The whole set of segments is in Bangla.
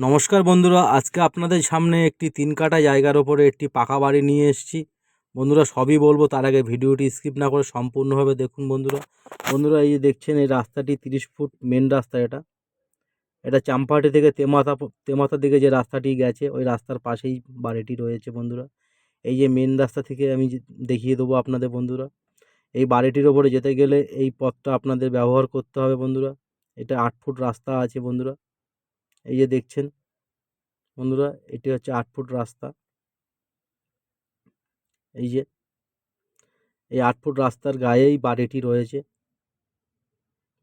নমস্কার বন্ধুরা, আজকে আপনাদের সামনে একটি তিন কাটা জায়গার ওপরে একটি পাকা বাড়ি নিয়ে এসেছি। বন্ধুরা, সবই বলব, তার আগে ভিডিওটি স্কিপ না করে সম্পূর্ণভাবে দেখুন বন্ধুরা। বন্ধুরা, এই যে দেখছেন, এই রাস্তাটি তিরিশ ফুট মেন রাস্তা এটা। এটা চাম্পাহাটি থেকে তেমাথা তেমাথার দিকে যে রাস্তাটি গেছে, ওই রাস্তার পাশেই বাড়িটি রয়েছে বন্ধুরা। এই যে মেন রাস্তা থেকে আমি দেখিয়ে দেবো আপনাদের বন্ধুরা। এই বাড়িটির ওপরে যেতে গেলে এই পথটা আপনাদের ব্যবহার করতে হবে বন্ধুরা। এটা আট ফুট রাস্তা আছে বন্ধুরা। এই যে দেখছেন, বন্ধুরা, এটি হচ্ছে আট ফুট রাস্তা। এই যে, এই আট ফুট রাস্তার গায়েই বাড়িটি রয়েছে।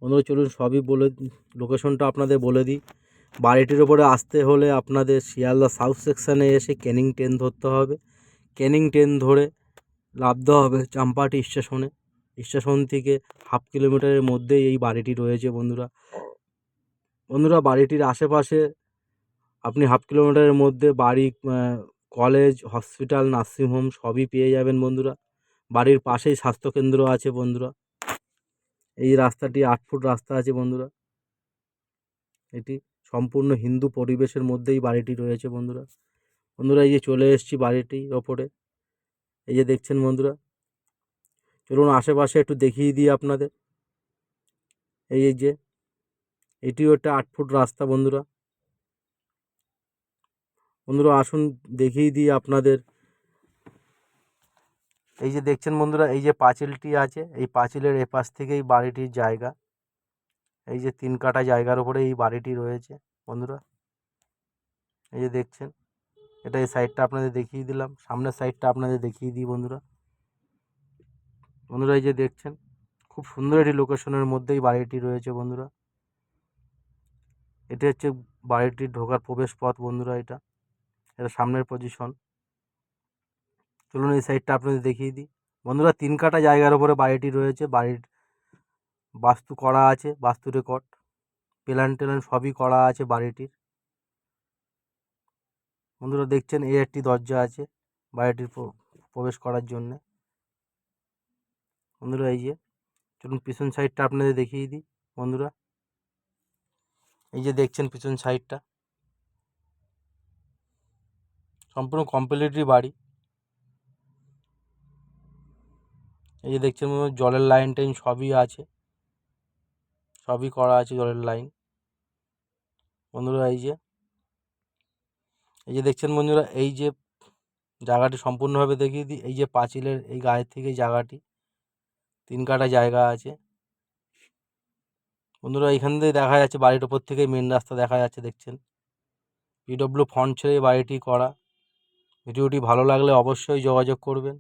বন্ধুরা, চলুন সবই বলে লোকেশনটা আপনাদের বলে দিই। বাড়িটির ওপরে আসতে হলে আপনাদের শিয়ালদা সাউথ সেকশানে এসে ক্যানিং ট্রেন ধরতে হবে। ক্যানিং ট্রেন ধরে নামতে হবে চাম্পাহাটি স্টেশনে স্টেশন থেকে হাফ কিলোমিটারের মধ্যেই এই বাড়িটি রয়েছে, বন্ধুরা। বন্ধুরা, বাড়িটির আশেপাশে আপনি হাফ কিলোমিটারের মধ্যে বাড়ি কলেজ, হসপিটাল নার্সিংহোম সবই পেয়ে যাবেন বন্ধুরা। বাড়ির পাশেই স্বাস্থ্যকেন্দ্র আছে বন্ধুরা। এই রাস্তাটি আট ফুট রাস্তা আছে বন্ধুরা। এটি সম্পূর্ণ হিন্দু পরিবেশের মধ্যেই বাড়িটি রয়েছে বন্ধুরা। বন্ধুরা, এই যে চলে এসেছি বাড়িটির ওপরে। এই যে দেখছেন বন্ধুরা। চলুন আশেপাশে একটু দেখিয়ে দিই আপনাদের। এই এই যে এটিও একটা আট ফুট রাস্তা, বন্ধুরা। বন্ধুরা, আসুন দেখিয়ে দিই আপনাদের। এই যে দেখছেন বন্ধুরা, এই যে পাঁচিলটি আছে, এই পাঁচিলের এপাশ থেকেই বাড়িটির জায়গা। এই যে তিন কাটা জায়গার উপরে এই বাড়িটি রয়েছে, বন্ধুরা। এই যে দেখছেন, এটা এই সাইডটা আপনাদের দেখিয়ে দিলাম, সামনের সাইডটা আপনাদের দেখিয়ে দিই, বন্ধুরা। বন্ধুরা, এই যে দেখছেন, খুব সুন্দর একটি লোকেশনের মধ্যেই বাড়িটি রয়েছে, বন্ধুরা। এটি হচ্ছে বাড়িটির ঢোকার প্রবেশ পথ বন্ধুরা এটা। এটা সামনের পজিশন চলুন এই সাইডটা আপনাদের দেখিয়ে দিই। বন্ধুরা, তিন কাটা জায়গার উপরে বাড়িটি রয়েছে। বাড়ির বাস্তু করা আছে, বাস্তু রেকর্ড প্ল্যান টেলান সবই করা আছে বাড়িটির। বন্ধুরা, দেখছেন এই একটি দরজা আছে বাড়িটির প্রবেশ করার জন্যে। বন্ধুরা, এই যে, চলুন পিছন সাইডটা আপনাদের দেখিয়ে দিই। বন্ধুরা এই যে দেখছেন পিছন সাইডটা। সম্পূর্ণ কমপ্লিটলি বাড়ি। এই যে দেখছেন জলের লাইন টাইন সবই আছে। সবই করা আছে জলের লাইন বন্ধুরা, এই যে। এই যে দেখছেন বন্ধুরা, এই যে জায়গাটি সম্পূর্ণভাবে দেখিয়ে দিই, এই যে পাঁচিলের এই গায়ের থেকে জায়গাটি, তিন কাটা জায়গা আছে। বন্ধুরা এখান থেকে দেখা যাচ্ছে বাড়ির ওপর থেকে মেন রাস্তা দেখা যাচ্ছে, দেখছেন? পিডব্লিউ ফন্ট ছেড়ে বাড়িটি করা। ভিডিওটি ভালো লাগলে অবশ্যই যোগাযোগ করবেন।